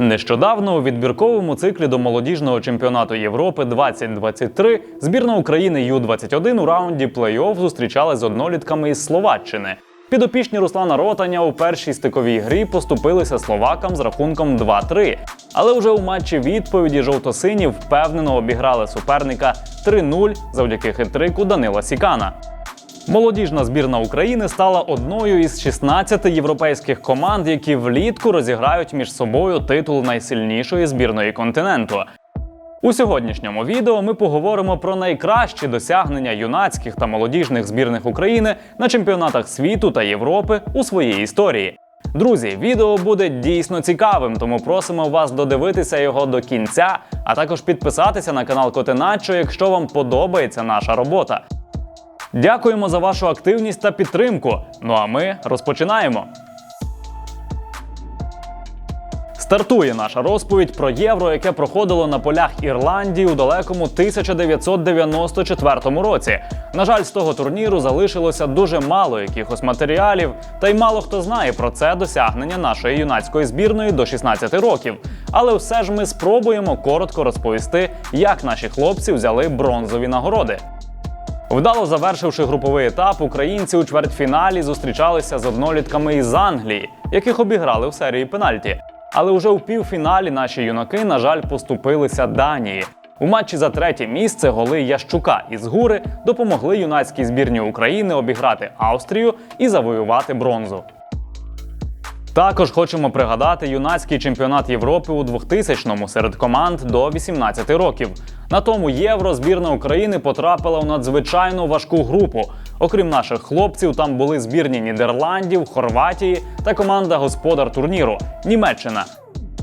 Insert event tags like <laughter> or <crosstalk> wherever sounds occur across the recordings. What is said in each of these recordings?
Нещодавно у відбірковому циклі до молодіжного чемпіонату Європи 2023 збірна України Ю-21 у раунді плей-офф зустрічалась з однолітками із Словаччини. Підопічні Руслана Ротаня у першій стиковій грі поступилися словакам з рахунком 2-3. Але вже у матчі відповіді жовтосині впевнено обіграли суперника 3-0 завдяки хитрику Данила Сікана. Молодіжна збірна України стала одною із 16 європейських команд, які влітку розіграють між собою титул найсильнішої збірної континенту. У сьогоднішньому відео ми поговоримо про найкращі досягнення юнацьких та молодіжних збірних України на чемпіонатах світу та Європи у своїй історії. Друзі, відео буде дійсно цікавим, тому просимо вас додивитися його до кінця, а також підписатися на канал Котеначо, якщо вам подобається наша робота. Дякуємо за вашу активність та підтримку. Ну а ми розпочинаємо. Стартує наша розповідь про євро, яке проходило на полях Ірландії у далекому 1994 році. На жаль, з того турніру залишилося дуже мало якихось матеріалів, та й мало хто знає про це досягнення нашої юнацької збірної до 16 років. Але все ж ми спробуємо коротко розповісти, як наші хлопці взяли бронзові нагороди. Вдало завершивши груповий етап, українці у чвертьфіналі зустрічалися з однолітками із Англії, яких обіграли в серії пенальті. Але уже у півфіналі наші юнаки, на жаль, поступилися Данії. У матчі за третє місце голи Ящука із гури допомогли юнацькій збірні України обіграти Австрію і завоювати бронзу. Також хочемо пригадати юнацький чемпіонат Європи у 2000-му серед команд до 18 років. На тому євро збірна України потрапила у надзвичайно важку групу. Окрім наших хлопців, там були збірні Нідерландів, Хорватії та команда господар турніру Німеччина.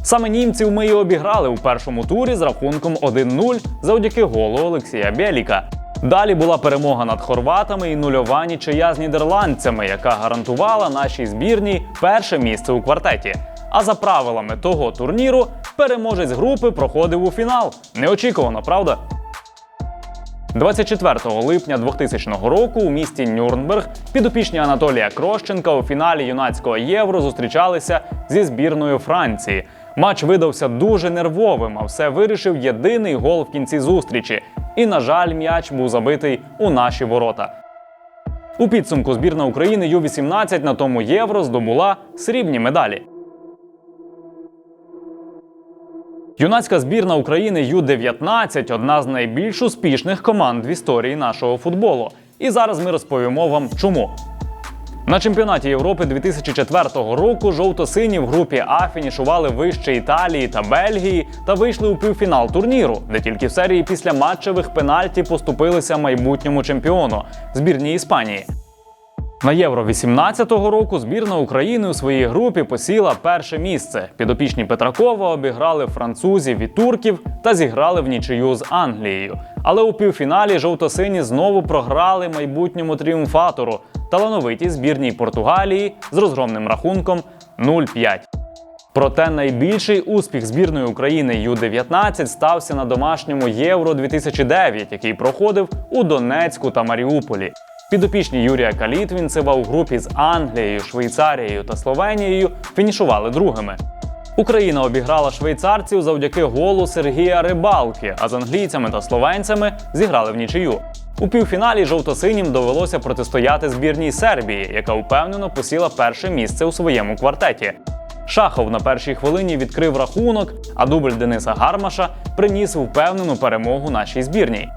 Саме німців ми і обіграли у першому турі з рахунком 1-0 завдяки голу Олексія Бєліка. Далі була перемога над хорватами і нульова нічия з нідерландцями, яка гарантувала нашій збірній перше місце у квартеті. А за правилами того турніру переможець групи проходив у фінал. Неочікувано, правда? 24 липня 2000 року у місті Нюрнберг підопічні Анатолія Крощенка у фіналі юнацького євро зустрічалися зі збірною Франції. Матч видався дуже нервовим, а все вирішив єдиний гол в кінці зустрічі. І, на жаль, м'яч був забитий у наші ворота. У підсумку збірна України Ю-18 на тому євро здобула срібні медалі. Юнацька збірна України Ю-19 одна з найбільш успішних команд в історії нашого футболу. І зараз ми розповімо вам чому. На чемпіонаті Європи 2004 року жовто-сині в групі А фінішували вище Італії та Бельгії та вийшли у півфінал турніру, де тільки в серії після матчевих пенальті поступилися майбутньому чемпіону збірній Іспанії. На Євро 18-го року збірна України у своїй групі посіла перше місце. Підопічні Петракова обіграли французів і турків та зіграли в нічию з Англією. Але у півфіналі жовто-сині знову програли майбутньому тріумфатору талановитій збірній Португалії з розгромним рахунком 0-5. Проте найбільший успіх збірної України Ю-19 стався на домашньому Євро 2009, який проходив у Донецьку та Маріуполі. Підопічні Юрія Калітвінцева у групі з Англією, Швейцарією та Словенією фінішували другими. Україна обіграла швейцарців завдяки голу Сергія Рибалки, а з англійцями та словенцями зіграли в нічию. У півфіналі жовто-синім довелося протистояти збірній Сербії, яка впевнено посіла перше місце у своєму квартеті. Шахов на першій хвилині відкрив рахунок, а дубль Дениса Гармаша приніс впевнену перемогу нашій збірній.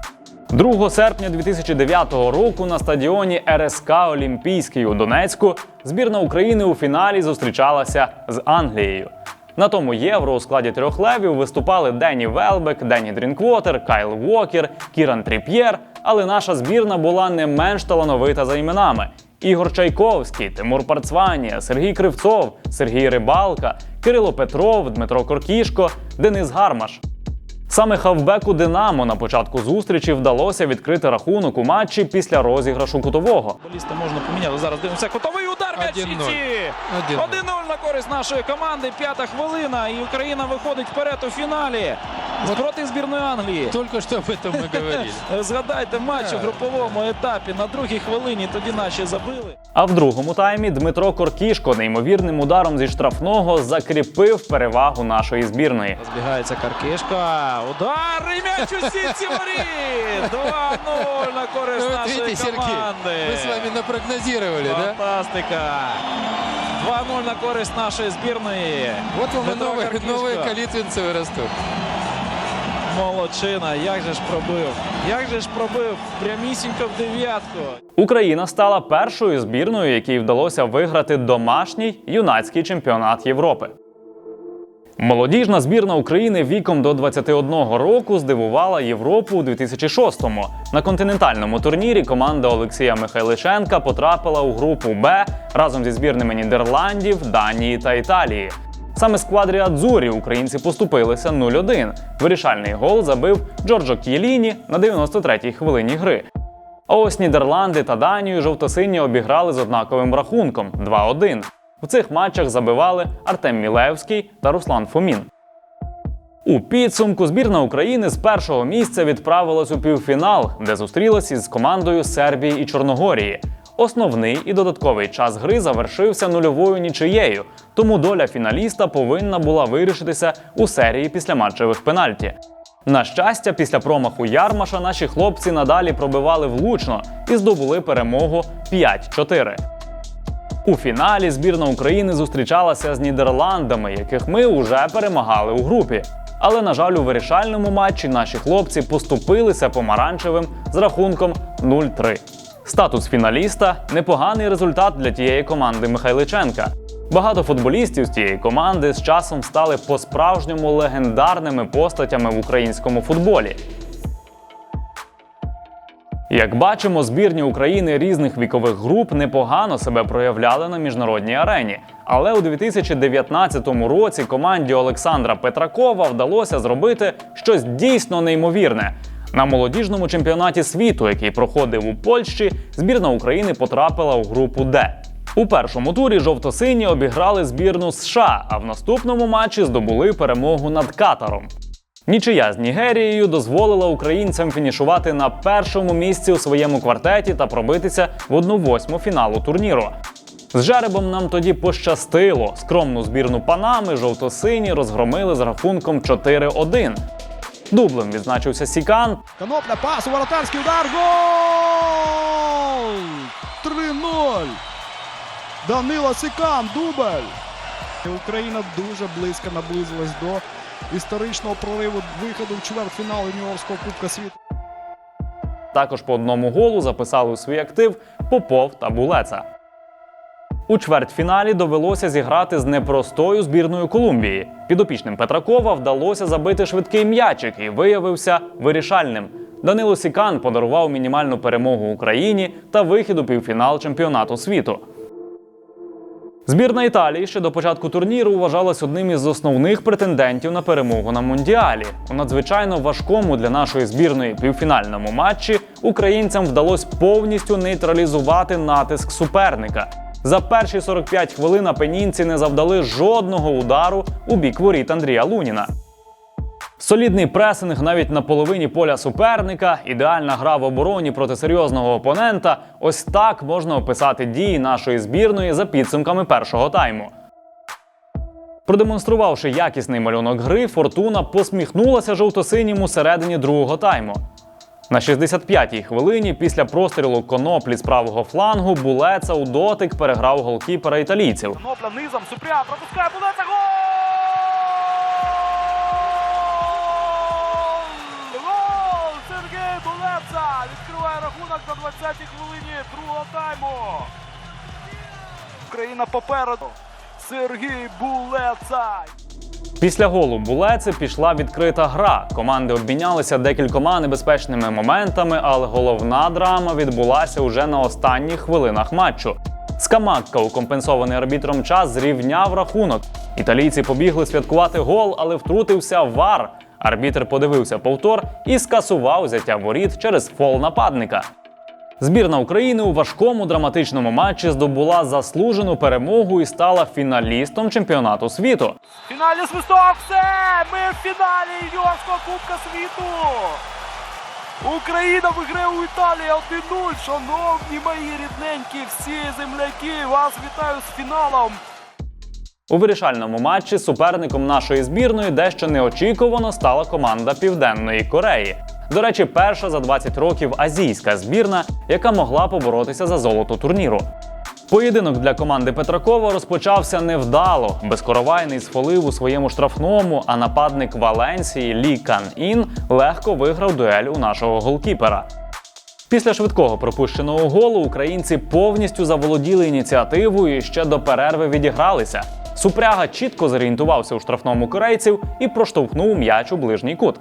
2 серпня 2009 року на стадіоні РСК Олімпійський у Донецьку збірна України у фіналі зустрічалася з Англією. На тому євро у складі трьох левів виступали Денні Велбек, Денні Дрінквотер, Кайл Уокер, Кіран Тріп'єр. Але наша збірна була не менш талановита за іменами: Ігор Чайковський, Тимур Парцванія, Сергій Кривцов, Сергій Рибалка, Кирило Петров, Дмитро Коркішко, Денис Гармаш. Саме хавбеку Динамо на початку зустрічі вдалося відкрити рахунок у матчі після розіграшу кутового. Футболіста можна поміняти. Зараз дивимося котовий удар м'яч Сіті. 1-0. 1-0 на користь нашої команди. П'ята хвилина. І Україна виходить вперед у фіналі проти збірної Англії. Только что об этом мы говорили. <laughs> Е, Згадайте матч у Так. груповому етапі на другій хвилині. Тоді наші забили. А в другому таймі Дмитро Коркішко неймовірним ударом зі штрафного закріпив перевагу нашої збірної. Розбігається Каркишка. Удар і м'яч у сітці воріт. 2-0 на користь Вот нашої видите, Сергей, команди. мы с вами напрогнозировали, да? Фантастика. 2-0 на користь нашої збірної. Вот вам и Дмитро новые, Каркишко. новые калитвинцевы растут. Молодчина, як же ж пробив. Як же ж пробив прямісінько в дев'ятку. Україна стала першою збірною, якій вдалося виграти домашній юнацький чемпіонат Європи. Молодіжна збірна України віком до 21 року здивувала Європу у 2006-му. На континентальному турнірі команда Олексія Михайличенка потрапила у групу Б разом зі збірними Нідерландів, Данії та Італії. Саме сквадрі Адзурі українці поступилися 0-1. Вирішальний гол забив Джорджо К'єліні на 93-й хвилині гри. А ось Нідерланди та Данію жовтосині обіграли з однаковим рахунком 2-1. В цих матчах забивали Артем Мілевський та Руслан Фомін. У підсумку збірна України з першого місця відправилась у півфінал, де зустрілась із командою Сербії і Чорногорії. Основний і додатковий час гри завершився нульовою нічиєю, тому доля фіналіста повинна була вирішитися у серії післяматчевих пенальті. На щастя, після промаху Ярмаша наші хлопці надалі пробивали влучно і здобули перемогу 5-4. У фіналі збірна України зустрічалася з Нідерландами, яких ми уже перемагали у групі. Але, на жаль, у вирішальному матчі наші хлопці поступилися помаранчевим з рахунком 0-3. Статус фіналіста непоганий результат для тієї команди Михайличенка. Багато футболістів з тієї команди з часом стали по-справжньому легендарними постатями в українському футболі. Як бачимо, збірні України різних вікових груп непогано себе проявляли на міжнародній арені. Але у 2019 році команді Олександра Петракова вдалося зробити щось дійсно неймовірне. На молодіжному чемпіонаті світу, який проходив у Польщі, збірна України потрапила у групу Д. У першому турі жовто-сині обіграли збірну США, а в наступному матчі здобули перемогу над Катаром. Нічия з Нігерією дозволила українцям фінішувати на першому місці у своєму квартеті та пробитися в 1-8 фіналу турніру. З жеребом нам тоді пощастило. Скромну збірну Панами жовто-сині розгромили з рахунком 4-1. Дублем відзначився Сікан, Конопля, пас, у воротарський удар, гол! 3-0. Данило Сикан, дубль. Україна дуже близько наблизилась до історичного прориву виходу в чвертьфінал юніорського Кубка світу. Також по одному голу записали у свій актив Попов та Булеца. У чвертьфіналі довелося зіграти з непростою збірною Колумбії. Підопічним Петракова вдалося забити швидкий м'ячик і виявився вирішальним. Данило Сікан подарував мінімальну перемогу Україні та вихід у півфінал чемпіонату світу. Збірна Італії ще до початку турніру вважалась одним із основних претендентів на перемогу на мундіалі. У надзвичайно важкому для нашої збірної півфінальному матчі українцям вдалося повністю нейтралізувати натиск суперника. За перші 45 хвилин апенінці не завдали жодного удару у бік воріт Андрія Луніна. Солідний пресинг навіть на половині поля суперника, ідеальна гра в обороні проти серйозного опонента. Ось так можна описати дії нашої збірної за підсумками першого тайму. Продемонструвавши якісний малюнок гри, Фортуна посміхнулася жовто-синім у середині другого тайму. На 65-й хвилині після прострілу коноплі з правого флангу Булеца у дотик переграв голкіпера італійців. Конопля низом, Супря, пропускає Булеца, гол! Гол! Сергій Булеца відкриває рахунок на 20-й хвилині другого тайму. Україна попереду. Сергій Булеца. Після голу Булеці пішла відкрита гра. Команди обмінялися декількома небезпечними моментами, але головна драма відбулася уже на останніх хвилинах матчу. Скамакка у компенсований арбітром час зрівняв рахунок. Італійці побігли святкувати гол, але втрутився вар. Арбітр подивився повтор і скасував взяття воріт через фол нападника. Збірна України у важкому драматичному матчі здобула заслужену перемогу і стала фіналістом чемпіонату світу. Фіналі свисток, все! Ми в фіналі юніорського Кубка світу! Україна виграє у Італії 1-0. Шановні мої рідненькі, всі земляки, вас вітаю з фіналом. У вирішальному матчі суперником нашої збірної дещо неочікувано стала команда Південної Кореї. До речі, перша за 20 років азійська збірна, яка могла поборотися за золото турніру. Поєдинок для команди Петракова розпочався невдало. Безкоровайний сфолив у своєму штрафному, а нападник Валенсії Лі Кан Ін легко виграв дуель у нашого голкіпера. Після швидкого пропущеного голу українці повністю заволоділи ініціативою і ще до перерви відігралися. Супряга чітко зорієнтувався у штрафному корейців і проштовхнув м'яч у ближній кут.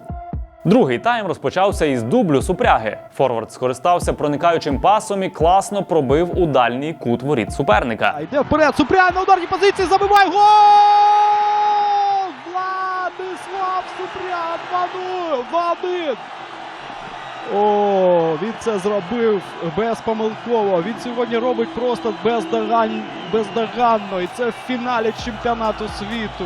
Другий тайм розпочався із дублю супряги. Форвард скористався проникаючим пасом і класно пробив у дальній кут воріт суперника. А йде вперед. Супрян на ударній позиції забиває гол! Владислав Супрян 2-0! 2-1! О, він це зробив безпомилково. Він сьогодні робить просто бездоган... бездоганно. І це в фіналі чемпіонату світу.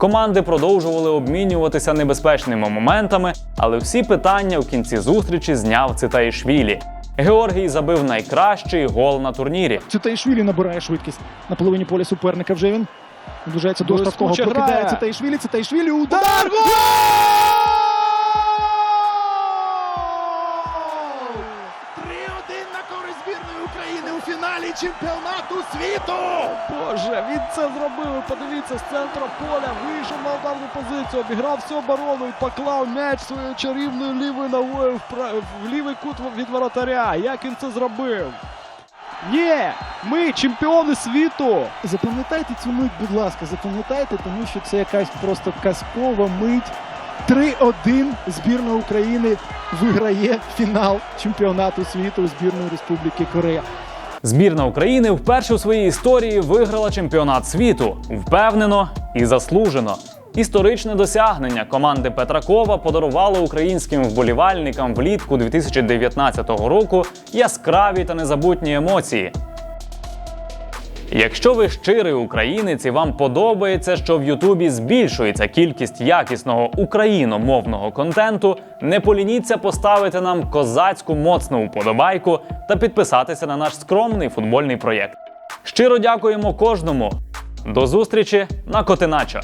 Команди продовжували обмінюватися небезпечними моментами, але всі питання в кінці зустрічі зняв Цитаїшвілі. Георгій забив найкращий гол на турнірі. Цитаїшвілі набирає швидкість на половині поля суперника. Вже він наближається до штрафного. Прокидає. Цитаїшвілі. Цитаїшвілі. Удар! Гол! Чемпіонату світу! Боже, він це зробив. Подивіться, з центра поля вийшов на ударну позицію, обіграв всю оборону і поклав м'яч своєю чарівною лівою ногою в, пра- в лівий кут від воротаря. Як він це зробив? Ні, ми чемпіони світу. Запам'ятайте цю мить, будь ласка, запам'ятайте, тому що це якась просто казкова мить. 3-1 збірна України виграє фінал чемпіонату світу збірної Республіки Корея. Збірна України вперше у своїй історії виграла чемпіонат світу впевнено і заслужено. Історичне досягнення команди Петракова подарувало українським вболівальникам влітку 2019 року яскраві та незабутні емоції. Якщо ви щирий українець і вам подобається, що в Ютубі збільшується кількість якісного україномовного контенту, не полініться поставити нам козацьку моцну вподобайку та підписатися на наш скромний футбольний проєкт. Щиро дякуємо кожному. До зустрічі на Котиначо!